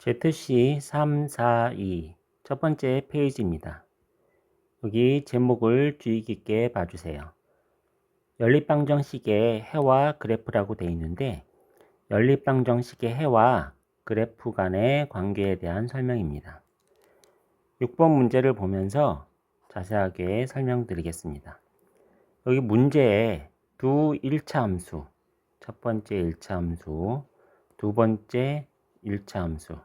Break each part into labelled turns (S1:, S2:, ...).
S1: ZC342 첫 번째 페이지입니다. 여기 제목을 주의 깊게 봐주세요. 연립방정식의 해와 그래프라고 되어 있는데 연립방정식의 해와 그래프 간의 관계에 대한 설명입니다. 6번 문제를 보면서 자세하게 설명드리겠습니다. 여기 문제에 두 1차 함수, 첫 번째 1차 함수, 두 번째 1차 함수,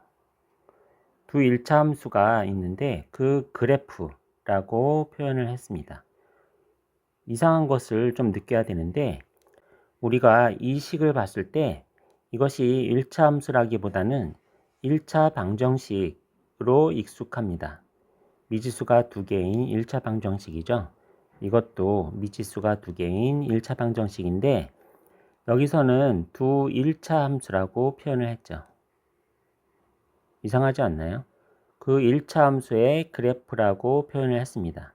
S1: 두 1차 함수가 있는데 그 그래프라고 표현을 했습니다. 이상한 것을 좀 느껴야 되는데 우리가 이 식을 봤을 때 이것이 1차 함수라기보다는 1차 방정식으로 익숙합니다. 미지수가 두 개인 1차 방정식이죠. 이것도 미지수가 두 개인 1차 방정식인데 여기서는 두 1차 함수라고 표현을 했죠. 이상하지 않나요? 그 1차 함수의 그래프라고 표현을 했습니다.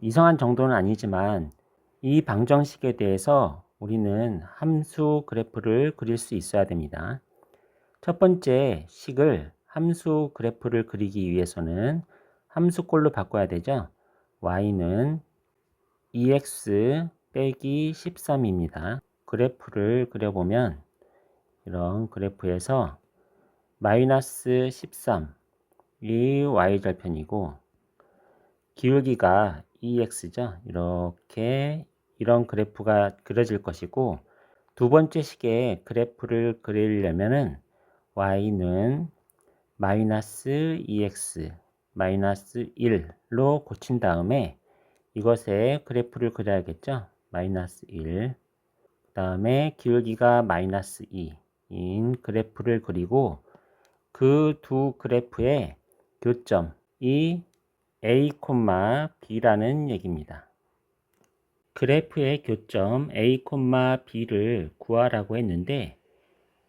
S1: 이상한 정도는 아니지만 이 방정식에 대해서 우리는 함수 그래프를 그릴 수 있어야 됩니다. 첫 번째 식을 함수 그래프를 그리기 위해서는 함수꼴로 바꿔야 되죠. y는 2x 빼기 13입니다. 그래프를 그려보면 이런 그래프에서 마이너스 13이 y절편이고 기울기가 2x죠. 이렇게 이런 그래프가 그려질 것이고 두 번째 식의 그래프를 그리려면은 y는 마이너스 2x 마이너스 1로 고친 다음에 이것의 그래프를 그려야겠죠. 마이너스 1. 그 다음에 기울기가 마이너스 2인 그래프를 그리고 그 두 그래프의 교점이 A, B라는 얘기입니다. 그래프의 교점 A, B를 구하라고 했는데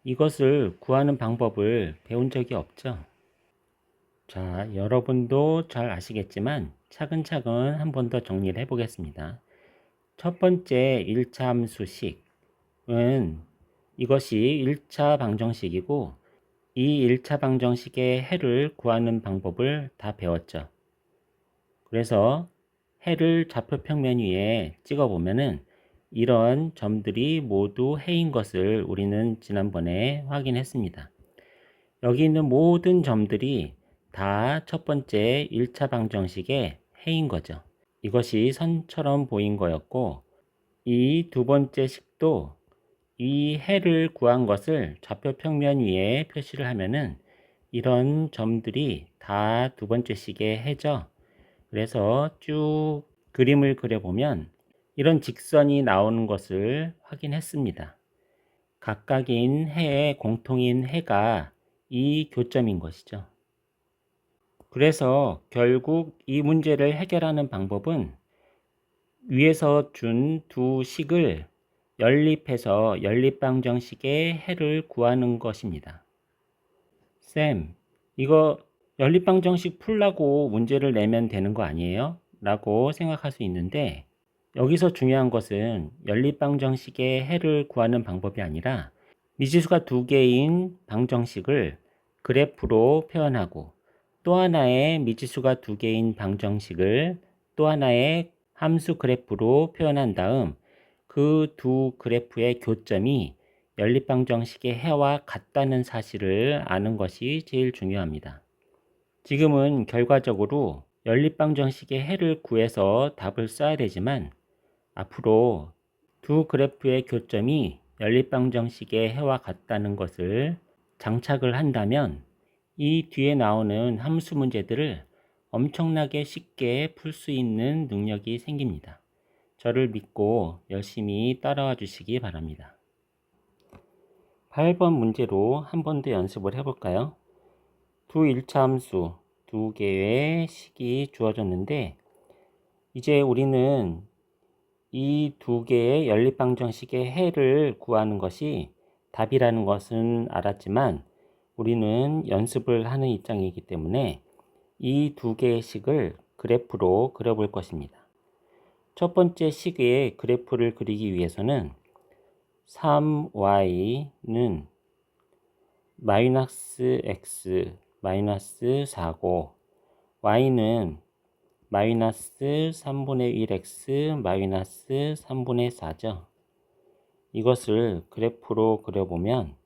S1: 이것을 구하는 방법을 배운 적이 없죠. 자, 여러분도 잘 아시겠지만 차근차근 한 번 더 정리를 해 보겠습니다. 첫 번째 1차 함수식은 이것이 1차 방정식이고 이 1차 방정식의 해를 구하는 방법을 다 배웠죠. 그래서 해를 좌표 평면 위에 찍어 보면은 이런 점들이 모두 해인 것을 우리는 지난번에 확인했습니다. 여기 있는 모든 점들이 다 첫 번째 1차 방정식의 해인 거죠. 이것이 선처럼 보인 거였고 이 두 번째 식도 이 해를 구한 것을 좌표 평면 위에 표시를 하면은 이런 점들이 다 두 번째 식의 해죠. 그래서 쭉 그림을 그려보면 이런 직선이 나오는 것을 확인했습니다. 각각인 해의 공통인 해가 이 교점인 것이죠. 그래서 결국 이 문제를 해결하는 방법은 위에서 준 두 식을 연립해서 연립방정식의 해를 구하는 것입니다. 쌤, 이거 연립방정식 풀라고 문제를 내면 되는 거 아니에요? 라고 생각할 수 있는데 여기서 중요한 것은 연립방정식의 해를 구하는 방법이 아니라 미지수가 두 개인 방정식을 그래프로 표현하고 또 하나의 미지수가 두 개인 방정식을 또 하나의 함수 그래프로 표현한 다음 그 두 그래프의 교점이 연립방정식의 해와 같다는 사실을 아는 것이 제일 중요합니다. 지금은 결과적으로 연립방정식의 해를 구해서 답을 써야 되지만 앞으로 두 그래프의 교점이 연립방정식의 해와 같다는 것을 장착을 한다면 이 뒤에 나오는 함수 문제들을 엄청나게 쉽게 풀 수 있는 능력이 생깁니다. 저를 믿고 열심히 따라와 주시기 바랍니다. 8번 문제로 한 번 더 연습을 해볼까요? 두 1차 함수 두 개의 식이 주어졌는데 이제 우리는 이 두 개의 연립방정식의 해를 구하는 것이 답이라는 것은 알았지만 우리는 연습을 하는 입장이기 때문에 이 두 개의 식을 그래프로 그려볼 것입니다. 첫 번째 식의 그래프를 그리기 위해서는 3y는 마이너스 x 마이너스 4고 y는 마이너스 3분의 1x 마이너스 3분의 4죠. 이것을 그래프로 그려보면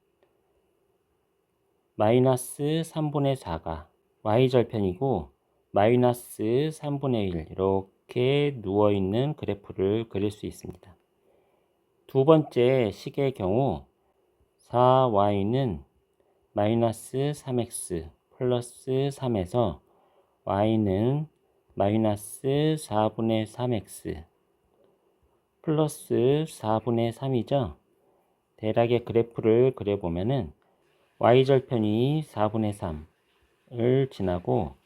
S1: 마이너스 3분의 4가 y절편이고 마이너스 3분의 1 이렇게 누워있는 그래프를 그릴 수 있습니다. 두 번째 식의 경우 4y는 마이너스 3x 플러스 3에서 y는 마이너스 4분의 3x 플러스 4분의 3이죠. 대략의 그래프를 그려보면은 y절편이 4분의 3을 지나고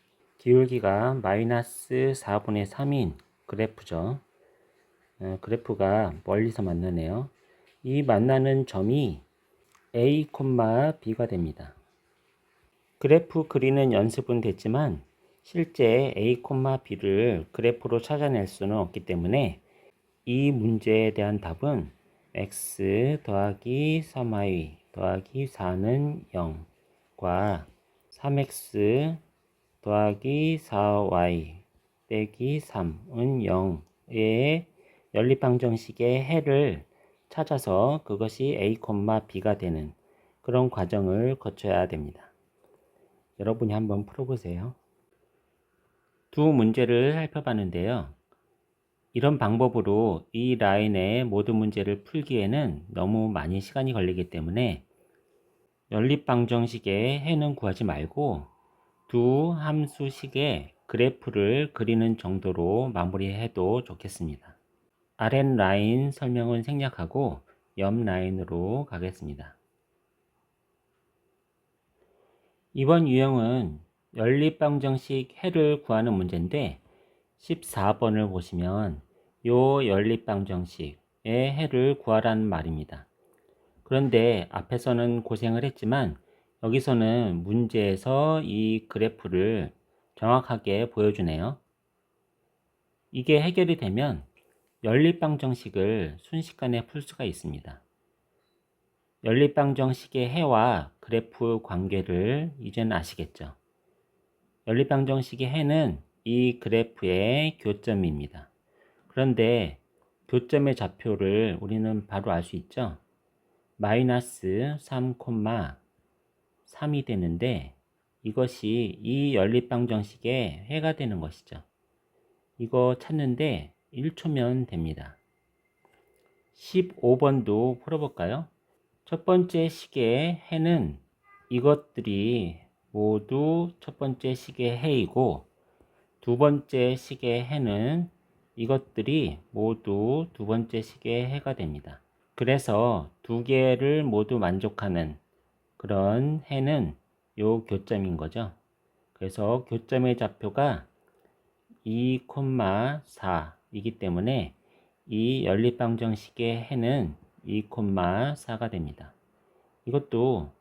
S1: 기울기가 마이너스 4분의 3인 그래프죠. 어, 그래프가 멀리서 만나네요. 이 만나는 점이 A, B가 됩니다. 그래프 그리는 연습은 됐지만 실제 A, B를 그래프로 찾아낼 수는 없기 때문에 이 문제에 대한 답은 x 더하기 3y 더하기 4는 0과 3x 더하기 4y 빼기 3은 0의 연립방정식의 해를 찾아서 그것이 a, b가 되는 그런 과정을 거쳐야 됩니다. 여러분이 한번 풀어보세요. 두 문제를 살펴봤는데요. 이런 방법으로 이 라인의 모든 문제를 풀기에는 너무 많이 시간이 걸리기 때문에 연립방정식의 해는 구하지 말고 두 함수식의 그래프를 그리는 정도로 마무리해도 좋겠습니다. 아랫 라인 설명은 생략하고 옆 라인으로 가겠습니다. 이번 유형은 연립방정식 해를 구하는 문제인데 14번을 보시면 요 연립방정식의 해를 구하라는 말입니다. 그런데 앞에서는 고생을 했지만 여기서는 문제에서 이 그래프를 정확하게 보여주네요. 이게 해결이 되면 연립방 정식을 순식간에 풀 수가 있습니다. 연립방 정식의 해와 그래프 관계를 이제는 아시겠죠? 연립방 정식의 해는 이 그래프의 교점입니다. 그런데 교점의 좌표를 우리는 바로 알 수 있죠? 마이너스 3, 3이 되는데 이것이 이 연립방정식의 해가 되는 것이죠. 이거 찾는데 1초면 됩니다. 15번도 풀어볼까요? 첫 번째 식의 해는 이것들이 모두 첫 번째 식의 해이고 두 번째 식의 해는 이것들이 모두 두 번째 식의 해가 됩니다. 그래서 두 개를 모두 만족하는 그런 해는 요 교점인 거죠. 그래서 교점의 좌표가 2,4이기 때문에 이 연립방정식의 해는 2,4가 됩니다. 이것도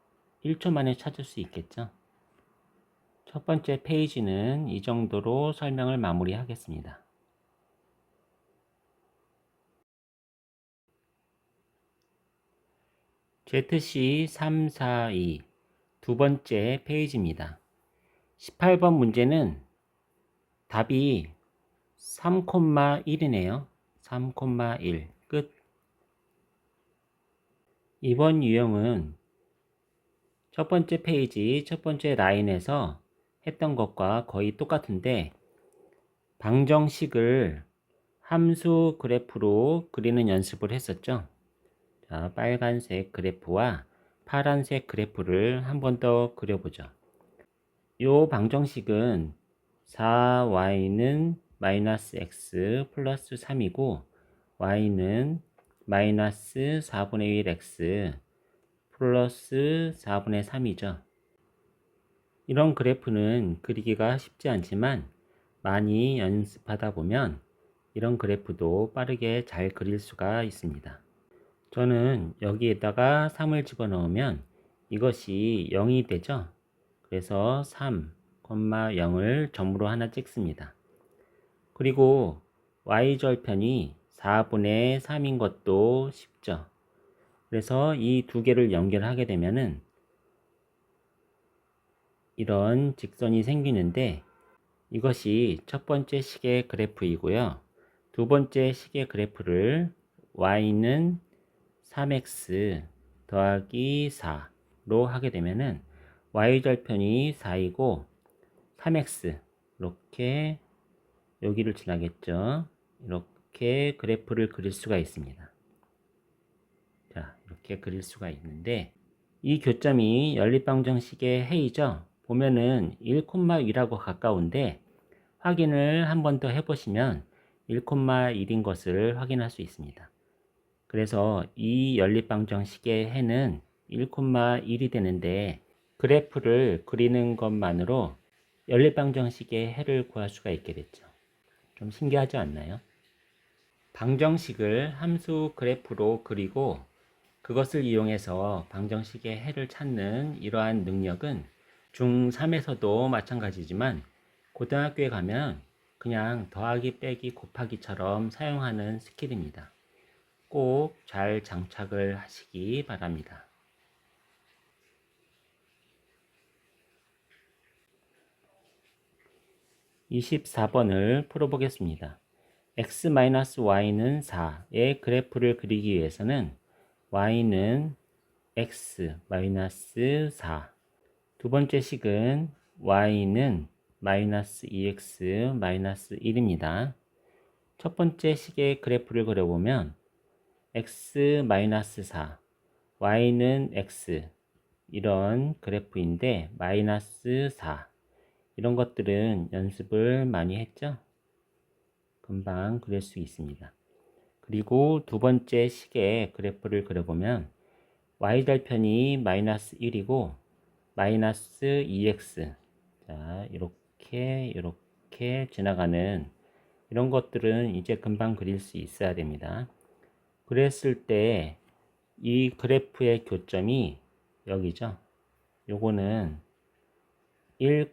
S1: 1초 만에 찾을 수 있겠죠. 첫 번째 페이지는 이 정도로 설명을 마무리하겠습니다. ZC342 두 번째 페이지입니다. 18번 문제는 답이 3,1이네요. 3,1 끝. 이번 유형은 첫 번째 페이지 첫 번째 라인에서 했던 것과 거의 똑같은데 방정식을 함수 그래프로 그리는 연습을 했었죠. 자, 빨간색 그래프와 파란색 그래프를 한 번 더 그려보죠. 이 방정식은 4y는 마이너스 x 플러스 3이고 y는 마이너스 4분의 1x 플러스 4분의 3이죠. 이런 그래프는 그리기가 쉽지 않지만 많이 연습하다 보면 이런 그래프도 빠르게 잘 그릴 수가 있습니다. 저는 여기에다가 3을 집어넣으면 이것이 0이 되죠. 그래서 3, 0을 점으로 하나 찍습니다. 그리고 y절편이 4분의 3인 것도 쉽죠. 그래서 이 두 개를 연결하게 되면은 이런 직선이 생기는데 이것이 첫 번째 식의 그래프이고요. 두 번째 식의 그래프를 y는 3x 더하기 4로 하게 되면은 y절편이 4이고 3x 이렇게 여기를 지나겠죠. 이렇게 그래프를 그릴 수가 있습니다. 자, 이렇게 그릴 수가 있는데 이 교점이 연립방정식의 해이죠. 보면은 1,2라고 가까운데 확인을 한 번 더 해보시면 1,1인 것을 확인할 수 있습니다. 그래서 이 연립방정식의 해는 1,1이 되는데 그래프를 그리는 것만으로 연립방정식의 해를 구할 수가 있게 됐죠. 좀 신기하지 않나요? 방정식을 함수 그래프로 그리고 그것을 이용해서 방정식의 해를 찾는 이러한 능력은 중3에서도 마찬가지지만 고등학교에 가면 그냥 더하기 빼기 곱하기처럼 사용하는 스킬입니다. 꼭 잘 장착을 하시기 바랍니다. (24번을) 풀어보겠습니다. x-y는 4의 그래프를 그리기 위해서는 y는 x 4. 두 번째 식은 y는 마이너스 2x 마이너스 1입니다. 첫 번째 식의 그래프를 그려보면 x 마이너스 4, y는 x 이런 그래프인데 마이너스 4 이런 것들은 연습을 많이 했죠? 금방 그릴 수 있습니다. 그리고 두 번째 식의 그래프를 그려보면 y절편이 마이너스 1이고 마이너스 2x 자 이렇게 이렇게 지나가는 이런 것들은 이제 금방 그릴 수 있어야 됩니다. 그랬을 때 이 그래프의 교점이 여기죠. 요거는 1,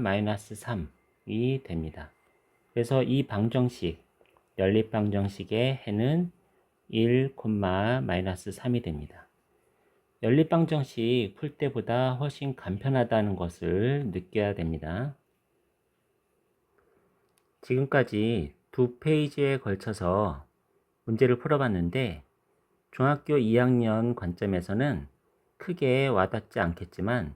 S1: 마이너스 3이 됩니다. 그래서 이 방정식 연립 방정식의 해는 1, 마이너스 3이 됩니다. 연립 방정식 풀 때보다 훨씬 간편하다는 것을 느껴야 됩니다. 지금까지 두 페이지에 걸쳐서 문제를 풀어봤는데 중학교 2학년 관점에서는 크게 와닿지 않겠지만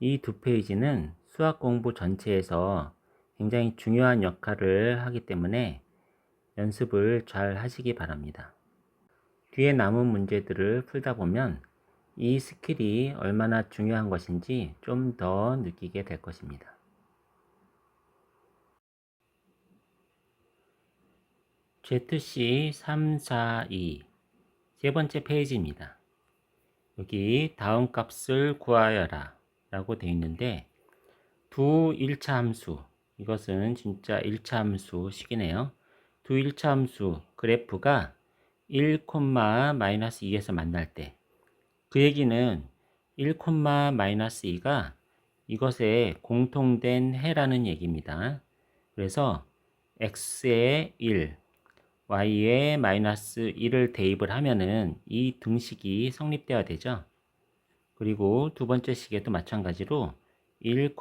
S1: 이 두 페이지는 수학 공부 전체에서 굉장히 중요한 역할을 하기 때문에 연습을 잘 하시기 바랍니다. 뒤에 남은 문제들을 풀다 보면 이 스킬이 얼마나 중요한 것인지 좀 더 느끼게 될 것입니다. ZC342 세 번째 페이지입니다. 여기 다음 값을 구하여라 라고 되어 있는데 두 1차 함수 이것은 진짜 1차 함수 식이네요. 두 1차 함수 그래프가 1, 마이너스 2에서 만날 때 그 얘기는 1, 마이너스 2가 이것의 공통된 해라는 얘기입니다. 그래서 x에 1, y에 마이너스 1을 대입을 하면은 이 등식이 성립되어야 되죠. 그리고 두 번째 식에도 마찬가지로 1,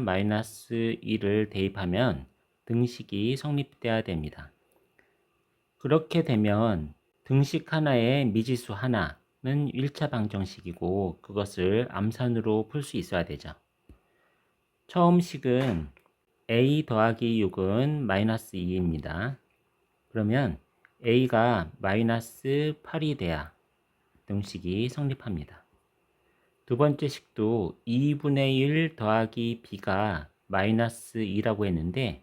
S1: 마이너스 1을 대입하면 등식이 성립되어야 됩니다. 그렇게 되면 등식 하나에 미지수 하나는 1차 방정식이고 그것을 암산으로 풀 수 있어야 되죠. 처음 식은 a 더하기 6은 마이너스 2입니다. 그러면 a가 마이너스 8이 돼야 등식이 성립합니다. 두 번째 식도 2분의 1 더하기 b가 마이너스 2라고 했는데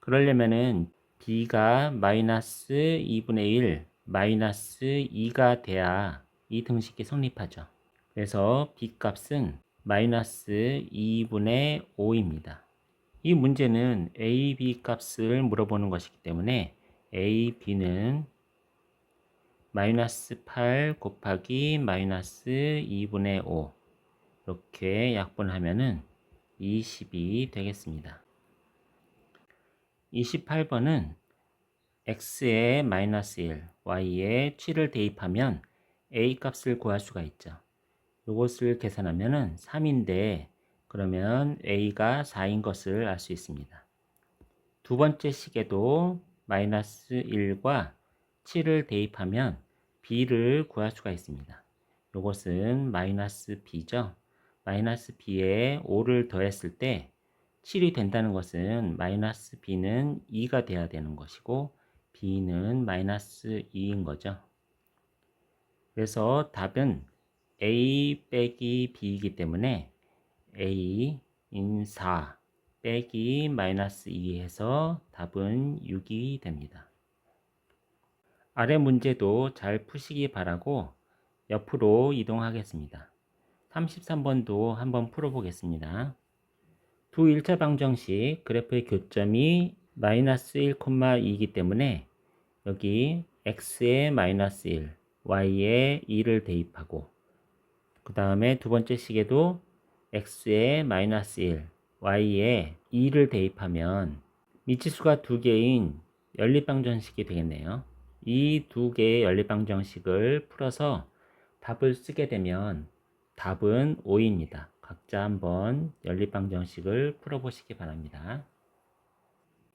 S1: 그러려면은 b가 마이너스 2분의 1 마이너스 2가 돼야 이 등식이 성립하죠. 그래서 b 값은 마이너스 2분의 5입니다. 이 문제는 a, b 값을 물어보는 것이기 때문에 a, b는 마이너스 8 곱하기 마이너스 2분의 5 이렇게 약분하면은 20이 되겠습니다. 28번은 x에 마이너스 1, y에 7을 대입하면 a 값을 구할 수가 있죠. 이것을 계산하면 3인데 그러면 a가 4인 것을 알 수 있습니다. 두 번째 식에도 마이너스 1과 7을 대입하면 b를 구할 수가 있습니다. 이것은 마이너스 b죠. 마이너스 b에 5를 더했을 때 7이 된다는 것은 마이너스 b는 2가 돼야 되는 것이고 b는 마이너스 2인 거죠. 그래서 답은 a 빼기 b이기 때문에 a인 4 빼기 마이너스 2 해서 답은 6이 됩니다. 아래 문제도 잘 푸시기 바라고 옆으로 이동하겠습니다. 33번도 한번 풀어보겠습니다. 두 1차 방정식 그래프의 교점이 마이너스 1,2이기 때문에 여기 x에 마이너스 1, y에 2를 대입하고 그 다음에 두 번째 식에도 x에 마이너스 1, y에 2를 대입하면 미치수가 두 개인 연립방정식이 되겠네요. 이 두 개의 연립방정식을 풀어서 답을 쓰게 되면 답은 5입니다. 각자 한번 연립방정식을 풀어보시기 바랍니다.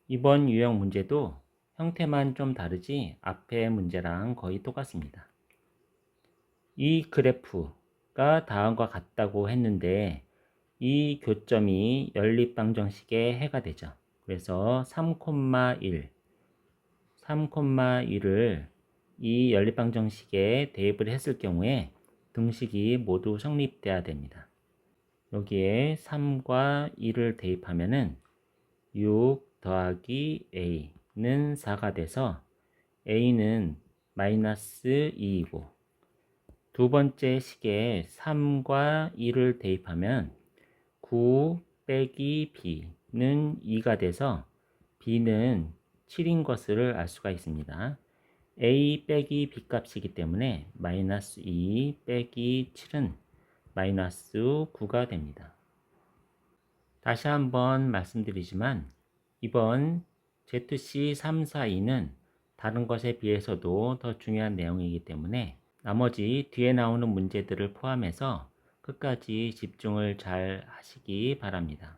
S1: 이번 유형 문제도 형태만 좀 다르지 앞의 문제랑 거의 똑같습니다. 이 그래프가 다음과 같다고 했는데 이 교점이 연립방정식의 해가 되죠. 그래서 3,1, 3,1을 이 연립방정식에 대입을 했을 경우에 등식이 모두 성립돼야 됩니다. 여기에 3과 2를 대입하면은 6 더하기 a는 4가 돼서 a는 마이너스 2이고 두 번째 식에 3과 2를 대입하면 9 빼기 b는 2가 돼서 b는 7인 것을 알 수가 있습니다. a 빼기 b 값이기 때문에 마이너스 2 빼기 7은 마이너스 9가 됩니다. 다시 한번 말씀드리지만 이번 ZC342는 다른 것에 비해서도 더 중요한 내용이기 때문에 나머지 뒤에 나오는 문제들을 포함해서 끝까지 집중을 잘 하시기 바랍니다.